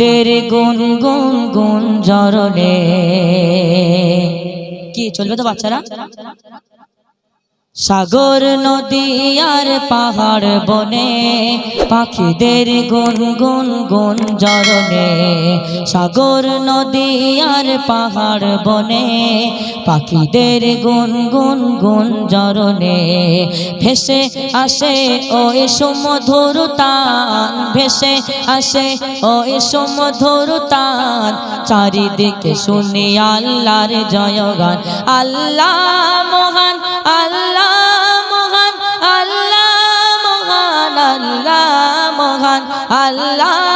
দের গুন গুন গুন জরলে। কি চলবে তো বাচ্চারা? সাগর নদী আর পাহাড় বনে, পাখিদের গুন গুন গুন জরনে। সাগর নদী আর পাহাড় বনে, পাখিদের গুন গুন গুন জরনে। ভেসে আসে ও এসো মধুর তান, ভেসে আসে ও এসো মধুর তান। চারিদিকে শুনি আল্লাহর জয়গান। আল্লাহ মহান, আল্লাহ আল্লাহ মহান আল্লাহ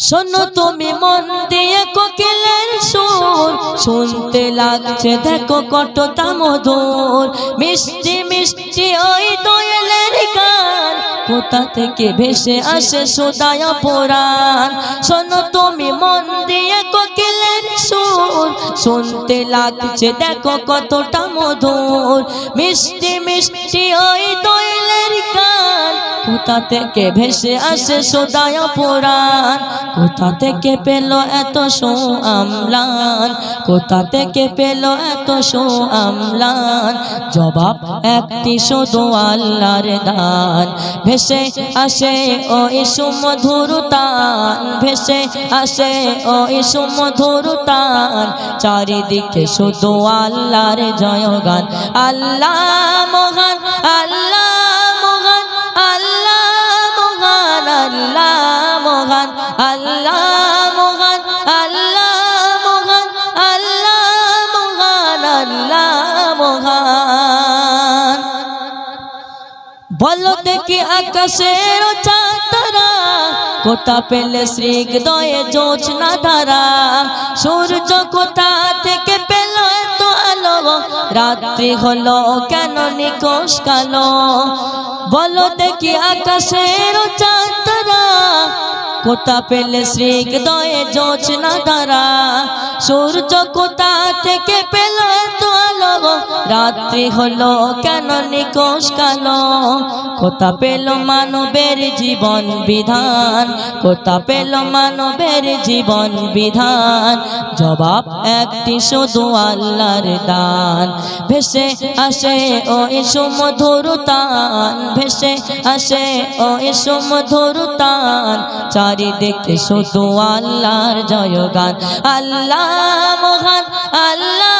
শোনো তুমি মন দিয়ে কোকিলের সুর। শুনতে লাগছে দেখো কতটা মধুর মিষ্টি মিষ্টি ওই দোয়েলের গান। কোথা থেকে ভেসে আসে সোদায় পুরাণ শোনো তুমি মন দিয়ে কোকিলের সুর। শুনতে লাগছে দেখো কতটা মধুর মিষ্টি মিষ্টি ওই কোথা থেকে ভেসে আসে সোদায় পুরাণ কোথা থেকে পেল এত সো আমলান কোথা থেকে পেল এত সো আমলান জবাব একটি শুধু আল্লাহর দান। ভেসে আসে ও ইসু মধুর তান ভেসে আসে ও ইসু মধুর তান চারিদিকে শুধু আল্লাহর জয়গান। আল্লাহ মহান বলো দেখি আকাশের চাঁদরা, কোথা পেলে শ্রীগদয়ে জোছনা ধারা সূর্য কোথা থেকে পেল এত আলো? রাত্রি হলো কেন নিকোষ কালো? বলো দেখি আকাশের চাঁদরা, কোথা পেলে শ্রীগদয়ে জোছনা ধারা সূর্য কোথা থেকে পেল আলো রাত্রি হলো কেন নিকোষ কালো? কোথা পেল মানবের জীবন বিধান? কোথা পেল মানবের জীবন বিধান? জবাব একটি শুধু আল্লাহর দান। ভেসে আসে ও এসো মধুর তান। ভেসে আসে ও এসো মধুর তান। চারিদিকে শুধু আল্লাহর জয়গান। আল্লাহ মহান, আল্লাহ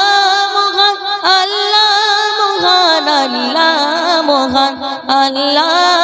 আল্লাহ মহান আল্লাহ